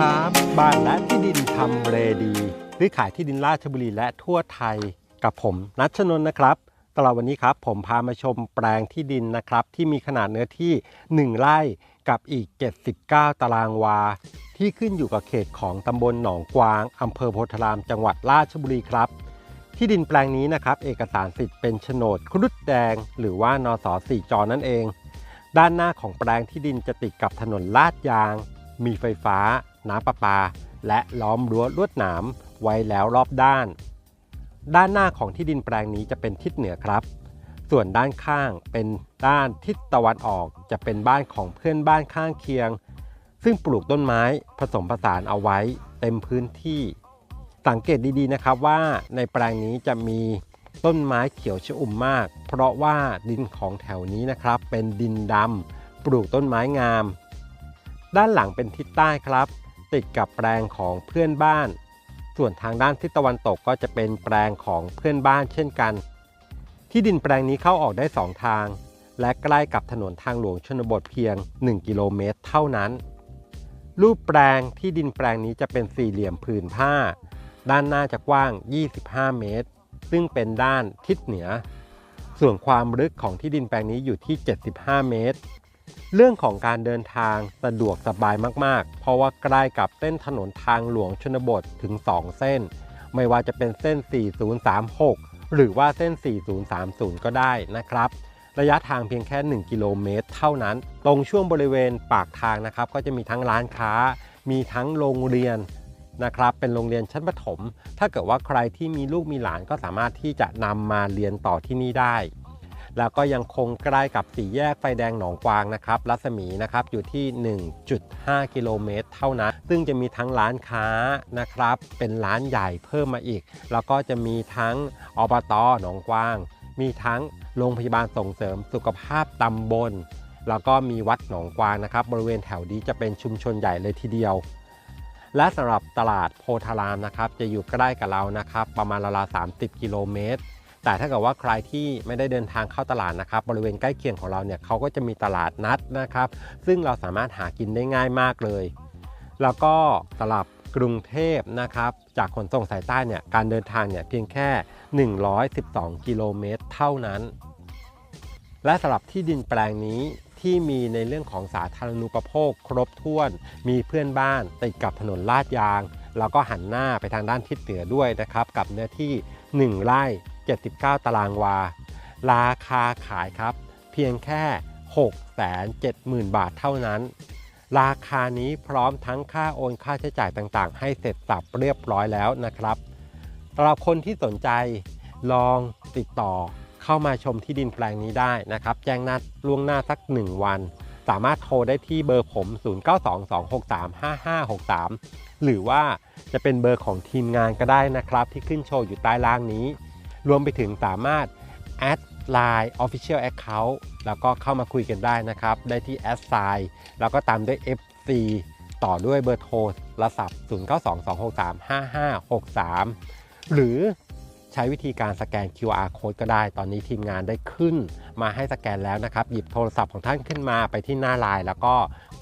ครับบ้านและที่ดินทำเลดีซื้อขายที่ดินราชบุรีและทั่วไทยกับผมนัชนน์นะครับตลอดวันนี้ครับผมพามาชมแปลงที่ดินนะครับ ที่มีขนาดเนื้อที่ 1 ไร่กับอีก 79 ตารางวา ที่ขึ้นอยู่กับเขตของตำบลหนองกวางอำเภอโพธารามจังหวัดราชบุรีครับ ที่ดินแปลงนี้นะครับ เอกสารสิทธิ์เป็นโฉนดครุฑแดง หรือว่านสสี่จอนั่นเอง ด้านหน้าของแปลงที่ดินจะติดกับถนนลาดยาง มีไฟฟ้า น้ำประปา และล้อมรั้วลวดหนามไว้แล้วรอบด้าน ด้านหน้าของที่ดินแปลงนี้จะเป็นทิศเหนือครับ ส่วนด้านข้างเป็นด้านทิศตะวันออกจะเป็นบ้านของเพื่อนบ้านข้างเคียง ซึ่งปลูกต้นไม้ผสมผสานเอาไว้เต็มพื้นที่ สังเกตดีๆนะครับว่าในแปลงนี้จะมีต้นไม้เขียวชอุ่มมาก เพราะว่าดินของแถวนี้นะครับ เป็นดินดำปลูกต้นไม้งาม ด้านหลังเป็นทิศใต้ครับ ติดกับแปลงของเพื่อนบ้าน ส่วนทางด้านทิศตะวันตกก็จะเป็นแปลงของเพื่อนบ้านเช่นกัน ที่ดินแปลงนี้เข้าออกได้ 2 ทาง และใกล้กับถนนทางหลวงชนบทเพียง 1 กิโลเมตรเท่านั้น รูปแปลงที่ดินแปลงนี้จะเป็นสี่เหลี่ยมผืนผ้า ด้านหน้าจะกว้าง 25 เมตร ซึ่งเป็นด้านทิศเหนือ ส่วนความลึกของที่ดินแปลงนี้อยู่ที่ 75 เมตร เรื่องของการเดินทางสะดวกสบายมากๆ เพราะว่าใกล้กับเส้นถนนทางหลวงชนบทถึง 2 เส้น ไม่ว่าจะเป็นเส้น 4036 หรือว่าเส้น 4030 ก็ได้นะครับ ระยะทางเพียงแค่ 1 กิโลเมตร เท่านั้น ตรงช่วงบริเวณปากทางนะครับ ก็จะมีทั้งร้านค้า มีทั้งโรงเรียนนะครับ เป็นโรงเรียนชั้นประถม ถ้าเกิดว่าใครที่มีลูกมีหลานก็สามารถที่จะนำมาเรียนต่อที่นี่ได้ แล้วก็ยังคงใกล้กับสี่แยกไฟแดงหนองกวางนะครับรัศมีนะครับอยู่ที่ 1.5 กิโลเมตรเท่านั้น ซึ่งจะมีทั้งร้านค้านะครับ เป็นร้านใหญ่เพิ่มมาอีก แล้วก็จะมีทั้งอบตหนองกวาง มีทั้งโรงพยาบาลส่งเสริมสุขภาพตำบล แล้วก็มีวัดหนองกวางนะครับ บริเวณแถวนี้จะเป็นชุมชนใหญ่เลยทีเดียวและสำหรับตลาดโพธารามนะครับ จะอยู่ใกล้กับเรานะครับ ประมาณราวๆ30 กิโลเมตร แต่ถ้าเกิดว่าใครที่ไม่ได้เดินทางเข้าตลาดนะครับบริเวณใกล้เคียงของเราเนี่ยเขาก็จะมีตลาดนัดนะครับ ซึ่งเราสามารถหากินได้ง่ายมากเลย แล้วก็สำหรับกรุงเทพนะครับจากขนส่งสายใต้เนี่ยการเดินทางเนี่ยเพียงแค่ 112 กิโลเมตรเท่านั้น และสำหรับที่ดินแปลงนี้ที่มีในเรื่องของสาธารณูปโภค ครบถ้วน มีเพื่อนบ้านติดกับถนนลาดยาง แล้วก็หันหน้าไปทางด้านทิศเหนือด้วยนะครับ กับเนื้อที่ 1 ไร่ 79 ตารางวา ราคาขายครับ เพียงแค่ 670,000 บาทเท่านั้น ราคานี้พร้อมทั้งค่าโอนค่าใช้จ่ายต่างๆ ให้เสร็จสับเรียบร้อยแล้วนะครับสำหรับคนที่สนใจลองติดต่อเข้ามาชมที่ดินแปลงนี้ได้นะครับ แจ้งนัดล่วงหน้าสัก 1 วัน สามารถโทรได้ที่เบอร์ผม 0922635563 หรือว่าจะเป็นเบอร์ของทีมงานก็ได้นะครับ ที่ขึ้นโชว์อยู่ใต้ล่างนี้ รวมไปถึงสามารถแอด Line Official Account แล้วก็เข้ามาคุยกันได้นะครับ ได้ที่แอดไซน์แล้วก็ตามด้วย FC ต่อด้วยเบอร์โทรศัพท์ 0922635563 หรือใช้วิธีการสแกน QR code ก็ได้ ตอนนี้ทีมงานได้ขึ้นมาให้สแกนแล้วนะครับ หยิบโทรศัพท์ของท่านขึ้นมาไปที่หน้าไลน์แล้วก็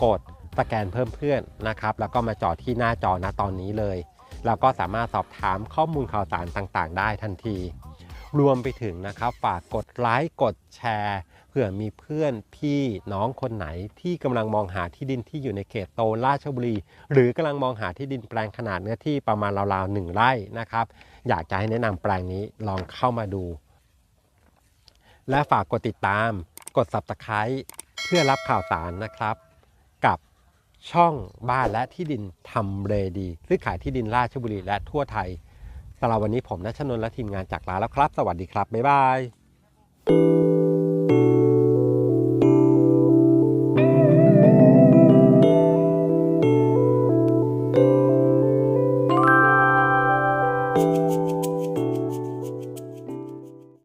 กดสแกนเพิ่มเพื่อนนะครับ แล้วก็มาจอที่หน้าจอณตอนนี้เลย แล้วก็สามารถสอบถามข้อมูลข่าวสารต่างๆ ได้ทันที รวมไปถึงนะครับ ฝากกดไลค์กดแชร์เผื่อมีเพื่อนพี่น้องคนไหนที่กำลังมองหาที่ดินที่อยู่ในเขตโตราชบุรี หรือกำลังมองหาที่ดินแปลงขนาดเนื้อที่ประมาณราวๆหนึ่งไร่นะครับ อยากจะให้แนะนำแปลงนี้ลองเข้ามาดู และฝากกดติดตาม กด Subscribe เพื่อรับข่าวสารนะครับ กับช่องบ้านและที่ดินทำเลดีซื้อขายที่ดินราชบุรีและทั่วไทย สำหรับวันนี้ผมนัชนนท์และทีมงานจากลาแล้วครับ สวัสดีครับ บ๊ายบาย